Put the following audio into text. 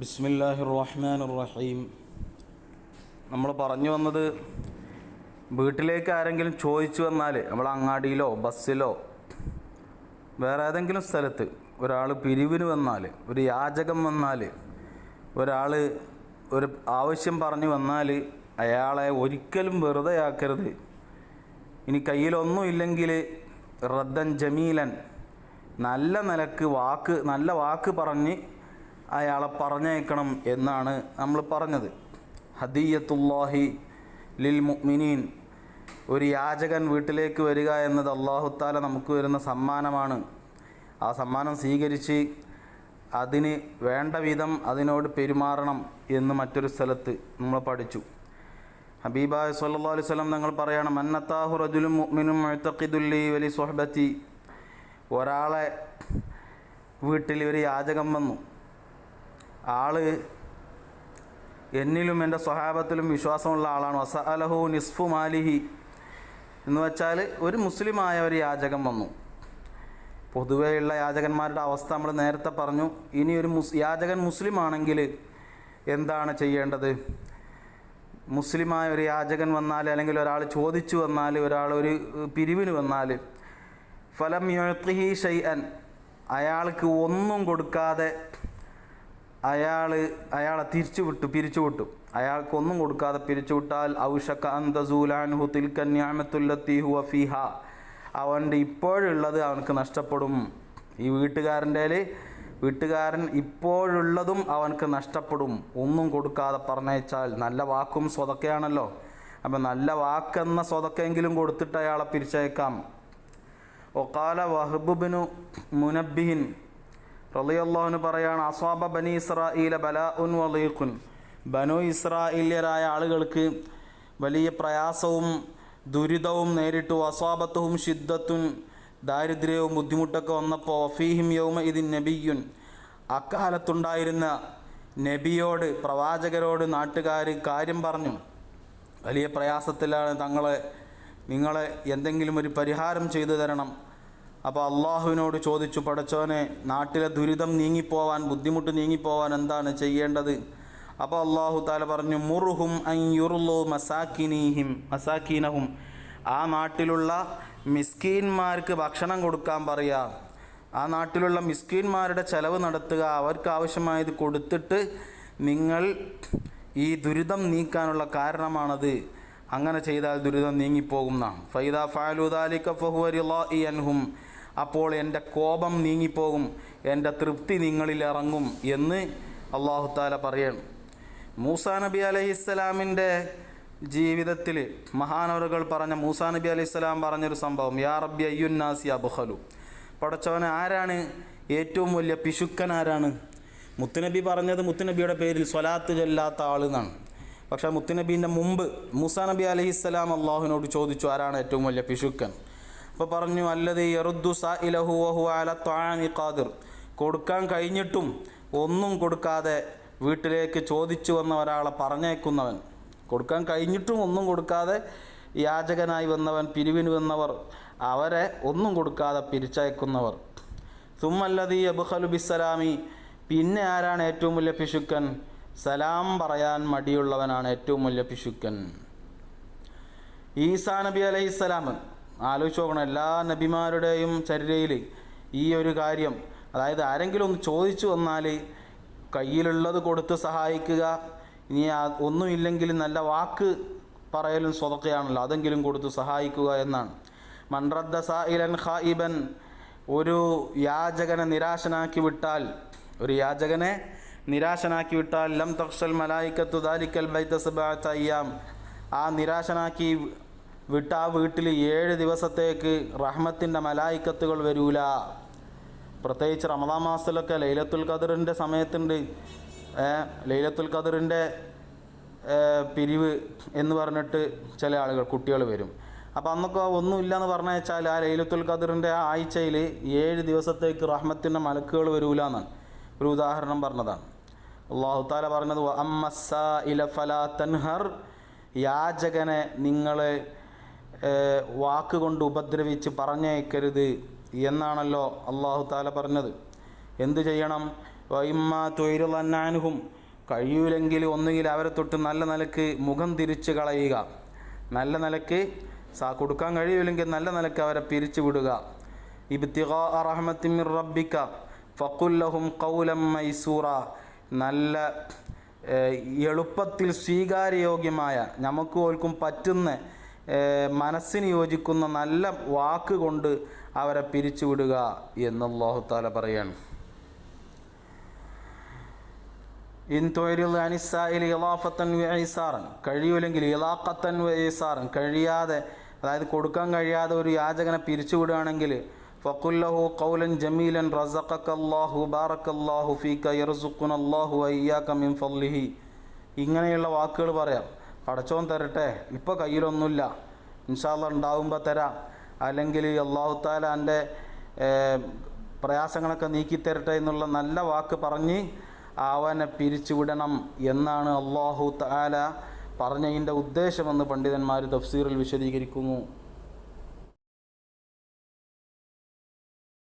ബിസ്മില്ലാഹി റഹ്മാൻ റഹീം നമ്മൾ പറഞ്ഞു വന്നത് വീട്ടിലേക്ക് ആരെങ്കിലും ചോദിച്ചു വന്നാൽ നമ്മൾ അങ്ങാടിയിലോ ബസ്സിലോ വേറെ ഏതെങ്കിലും സ്ഥലത്ത് ഒരാൾ പിരിവിന് വന്നാൽ ഒരു യാചകം വന്നാൽ ഒരാൾ ഒരു ആവശ്യം പറഞ്ഞു വന്നാൽ അയാളെ ഒരിക്കലും വെറുതെ ആക്കരുത് ഇനി കയ്യിലൊന്നും ഇല്ലെങ്കിൽ റദ്ദൻ ജമീലൻ നല്ല നിലയ്ക്ക് വാക്ക് നല്ല വാക്ക് പറഞ്ഞ് അയാളെ പറഞ്ഞയക്കണം എന്നാണ് നമ്മൾ പറഞ്ഞത്. ഹദീയത്തുല്ലാഹി ലിൽ മുഅ്മിനീൻ. ഒരു യാചകൻ വീട്ടിലേക്ക് വരിക എന്നത് അള്ളാഹുത്താല നമുക്ക് വരുന്ന സമ്മാനമാണ്. ആ സമ്മാനം സ്വീകരിച്ച് അതിന് വേണ്ട വിധം അതിനോട് പെരുമാറണം എന്ന് മറ്റൊരു സ്ഥലത്ത് നമ്മൾ പഠിച്ചു. ഹബീബായ് സല്ലാ അലൈവലം ഞങ്ങൾ പറയണം മന്നത്താഹു റജുലും മുഅ്മിനും മുഅ്തഖിദുല്ലി വലി സ്വഹബത്തി ഒരാളെ വീട്ടിൽ ഒരു യാചകം വന്നു. ആൾ എന്നിലും എന്റെ സ്വഹാബത്തിലും വിശ്വാസമുള്ള ആളാണ്. വസഅലഹു നിസ്ഫു മാലിഹി എന്ന് വെച്ചാൽ ഒരു മുസ്ലിമായ ഒരു യാചകം വന്നു. പൊതുവെയുള്ള യാചകന്മാരുടെ അവസ്ഥ നമ്മൾ നേരത്തെ പറഞ്ഞു. ഇനി ഒരു മുസ് യാചകൻ മുസ്ലിം ആണെങ്കിൽ എന്താണ് ചെയ്യേണ്ടത്? മുസ്ലിമായ ഒരു യാചകൻ വന്നാൽ അല്ലെങ്കിൽ ഒരാൾ ചോദിച്ചു വന്നാൽ ഒരാൾ ഒരു പിരിവിന് വന്നാൽ ഫലം യുഴത്തിഹി ഷൈഅൻ അയാൾക്ക് ഒന്നും കൊടുക്കാതെ അയാൾ അയാളെ തിരിച്ചു വിട്ടു പിരിച്ചു വിട്ടു. അയാൾക്കൊന്നും കൊടുക്കാതെ പിരിച്ചുവിട്ടാൽ ഔഷക്ക അന്തസൂലാൻഹു തിൽക്കന്യാമത്തുല്ലത്തിഹു ഹുവ ഫിഹ. അവന്റെ ഇപ്പോഴുള്ളത് അവനക്ക് നഷ്ടപ്പെടും. ഈ വീട്ടുകാരന്റെ വീട്ടുകാരൻ ഇപ്പോഴുള്ളതും അവനക്ക് നഷ്ടപ്പെടും. ഒന്നും കൊടുക്കാതെ പറഞ്ഞയച്ചാൽ നല്ല വാക്കും സ്വതക്കയാണല്ലോ. അപ്പം നല്ല വാക്കെന്ന സ്വതക്കെങ്കിലും കൊടുത്തിട്ട് അയാളെ പിരിച്ചയക്കാം. ഒക്കാല വഹബുബിനു മുനബിഹിൻ റലിയല്ലാഹുന് പറയാണ് അസ്വാബ ബനി ഇസ്രായിലെ ബല ഉൻ വലീഖുൻ. ബനു ഇസ്രായേലിയരായ ആളുകൾക്ക് വലിയ പ്രയാസവും ദുരിതവും നേരിട്ടു. അസ്വാബത്വവും ഷിദ്ദത്തുൻ ദാരിദ്ര്യവും ബുദ്ധിമുട്ടൊക്കെ വന്നപ്പോൾ വഫീഹിം യൗമ ഇതിൻ നബിയുൻ. അക്കാലത്തുണ്ടായിരുന്ന നബിയോട് പ്രവാചകരോട് നാട്ടുകാർ കാര്യം പറഞ്ഞു. വലിയ പ്രയാസത്തിലാണ് തങ്ങളെ നിങ്ങളെ എന്തെങ്കിലും ഒരു പരിഹാരം ചെയ്തു തരണം. അപ്പോൾ അള്ളാഹുവിനോട് ചോദിച്ചു പടച്ചോനെ നാട്ടിലെ ദുരിതം നീങ്ങിപ്പോവാൻ ബുദ്ധിമുട്ട് നീങ്ങിപ്പോവാൻ എന്താണ് ചെയ്യേണ്ടത്? അപ്പോൾ അള്ളാഹു താല പറഞ്ഞു മുറുഹും അയ്യുറുലു മസാക്കിനീഹിം മസാക്കീനഹും. ആ നാട്ടിലുള്ള മിസ്കീന്മാർക്ക് ഭക്ഷണം കൊടുക്കാൻ പറയുക ആ നാട്ടിലുള്ള മിസ്കീന്മാരുടെ ചെലവ് നടത്തുക അവർക്ക് ആവശ്യമായത് കൊടുത്തിട്ട് നിങ്ങൾ ഈ ദുരിതം നീക്കാനുള്ള കാരണമാണത്. അങ്ങനെ ചെയ്താൽ ദുരിതം നീങ്ങിപ്പോകും നാം. ഫൈദ ഫാലുദാലിക്ക ഫഹുവരിഹും അപ്പോൾ എന്റെ കോപം നീങ്ങിപ്പോകും എന്റെ തൃപ്തി നിങ്ങളിൽ ഇറങ്ങും എന്ന് അള്ളാഹു താല പറയണം. മൂസാ നബി അലഹിസ്സലാമിന്റെ ജീവിതത്തിൽ മഹാനവറുകൾ പറഞ്ഞ മൂസാ നബി അലൈഹിസ്സലാം പറഞ്ഞൊരു സംഭവം യാ റബ്ബി അയ്യുന്നാസി അബുഹലു പടച്ചവൻ ആരാണ്? ഏറ്റവും വലിയ പിശുക്കൻ ആരാണ്? മുത്തുനബി പറഞ്ഞത് മുത്തുനബിയുടെ പേരിൽ സ്വലാത്ത് ചൊല്ലാത്ത ആൾ എന്നാണ്. പക്ഷേ മുത്തുനബീന്റെ മുമ്പ് മൂസാ നബി അലഹിസ്സലാം അള്ളാഹുവിനോട് ചോദിച്ചു ആരാണ് ഏറ്റവും വലിയ പിശുക്കൻ? അപ്പോൾ പറഞ്ഞു അല്ലത് ഖാദിർ. കൊടുക്കാൻ കഴിഞ്ഞിട്ടും ഒന്നും കൊടുക്കാതെ വീട്ടിലേക്ക് ചോദിച്ചു വന്ന ഒരാളെ പറഞ്ഞേക്കുന്നവൻ. കൊടുക്കാൻ കഴിഞ്ഞിട്ടും ഒന്നും കൊടുക്കാതെ യാചകനായി വന്നവൻ പിരിവിന് വന്നവർ അവരെ ഒന്നും കൊടുക്കാതെ പിരിച്ചയക്കുന്നവർ. തുമ്മല്ലതീ അബുഖലു ബിസ്സലാമി. പിന്നെ ആരാണ് ഏറ്റവും വലിയ പിശുക്കൻ? സലാം പറയാൻ മടിയുള്ളവനാണ് ഏറ്റവും വലിയ പിശുക്കൻ. ഈസാ നബി അലൈഹിസ്സലാം ആലോചിച്ച് നോക്കണം എല്ലാ നബിമാരുടെയും ചര്യയിൽ ഈ ഒരു കാര്യം അതായത് ആരെങ്കിലും ഒന്ന് ചോദിച്ചു വന്നാൽ കയ്യിലുള്ളത് കൊടുത്ത് സഹായിക്കുക ഇനി ഒന്നുമില്ലെങ്കിൽ നല്ല വാക്ക് പറയലും സ്വതക്കയാണല്ലോ അതെങ്കിലും കൊടുത്ത് സഹായിക്കുക എന്നാണ്. മൺറദ്ദ സായിലൻ ഖായിബൻ ഒരു യാചകനെ നിരാശനാക്കി വിട്ടാൽ ഒരു യാചകനെ നിരാശനാക്കി വിട്ടാൽ ലം തക്ഷൽ മലായിക്കത്തു ദാലിക്കൽ ബൈത്തസബാത്ത അയ്യാം. ആ നിരാശനാക്കി വിട്ട ആ വീട്ടിൽ ഏഴ് ദിവസത്തേക്ക് റഹ്മത്തിന്റെ മലായിക്കത്തുകൾ വരൂല. പ്രത്യേകിച്ച് റമദാൻ മാസത്തിലൊക്കെ ലൈലത്തുൽ ഖദറിന്റെ സമയത്തുണ്ട്. ലൈലത്തുൽ ഖദറിന്റെ പിരിവ് എന്ന് പറഞ്ഞിട്ട് ചില ആളുകൾ കുട്ടികൾ വരും. അപ്പോൾ അന്നൊക്കെ ഒന്നുമില്ല എന്ന് പറഞ്ഞു വെച്ചാൽ ആ ലൈലത്തുൽ ഖദറിന്റെ ആഴ്ചയിൽ ഏഴ് ദിവസത്തേക്ക് റഹ്മത്തിന്റെ മലക്കുകൾ വരൂല എന്നാണ് ഒരു ഉദാഹരണം പറഞ്ഞതാണ്. അള്ളാഹു താല പറഞ്ഞത് അമ്മസ ഇല ഫലാ തൻഹർ. യാചകനെ നിങ്ങൾ വാക്കുകൊണ്ട് ഉപദ്രവിച്ച് പറഞ്ഞേക്കരുത് എന്നാണല്ലോ അള്ളാഹു താല പറഞ്ഞത്. എന്തു ചെയ്യണം? വൈമ്മ തൊഴിലുള്ളന്നാനുഹും കഴിയൂലെങ്കിൽ ഒന്നുകിൽ അവരെ തൊട്ട് നല്ല നിലയ്ക്ക് മുഖം തിരിച്ചു കളയുക. നല്ല നിലയ്ക്ക് സാ കൊടുക്കാൻ കഴിയൂലെങ്കിൽ നല്ല നിലയ്ക്ക് അവരെ പിരിച്ചു വിടുക ഇബ്തിഗാ റഹ്മത്തിമിർ റബ്ബിക. ഫക്കുല്ലഹും കൗലം മൈസൂറ. നല്ല എളുപ്പത്തിൽ സ്വീകാര്യയോഗ്യമായ നമുക്ക് ഓൽക്കും പറ്റുന്ന മനസ്സിന് യോജിക്കുന്ന നല്ല വാക്ക് കൊണ്ട് അവരെ പിരിച്ചുവിടുക എന്ന് അല്ലാഹു താല പറയാണ്. ഇൻ തൊഴിൽ അനിസായിൽ ഇലാഫത്തൻ വൈസാറൻ കഴിയൂലെങ്കിൽ ഇലാഖത്തൻ വൈസാറൻ കഴിയാതെ അതായത് കൊടുക്കാൻ കഴിയാതെ ഒരു യാചകനെ പിരിച്ചുവിടുകയാണെങ്കിൽ ഫക്കുല്ലഹു رزقك الله بارك الله فيك يرزقنا الله وإياك من فضله. ഇങ്ങനെയുള്ള വാക്കുകൾ പറയാം. പടച്ചോൻ തരട്ടെ. ഇപ്പോൾ കയ്യിലൊന്നുമില്ല. ഇൻഷാല്ല ഉണ്ടാവുമ്പോൾ തരാം. അല്ലെങ്കിൽ അള്ളാഹു താല എന്റെ പ്രയാസങ്ങളൊക്കെ നീക്കിത്തരട്ടെ എന്നുള്ള നല്ല വാക്ക് പറഞ്ഞ് അവനെ പിരിച്ചുവിടണം എന്നാണ് അള്ളാഹു താല പറഞ്ഞതിന്റെ ഉദ്ദേശമെന്ന് പണ്ഡിതന്മാർ തഫ്സീറിൽ വിശദീകരിക്കുന്നു.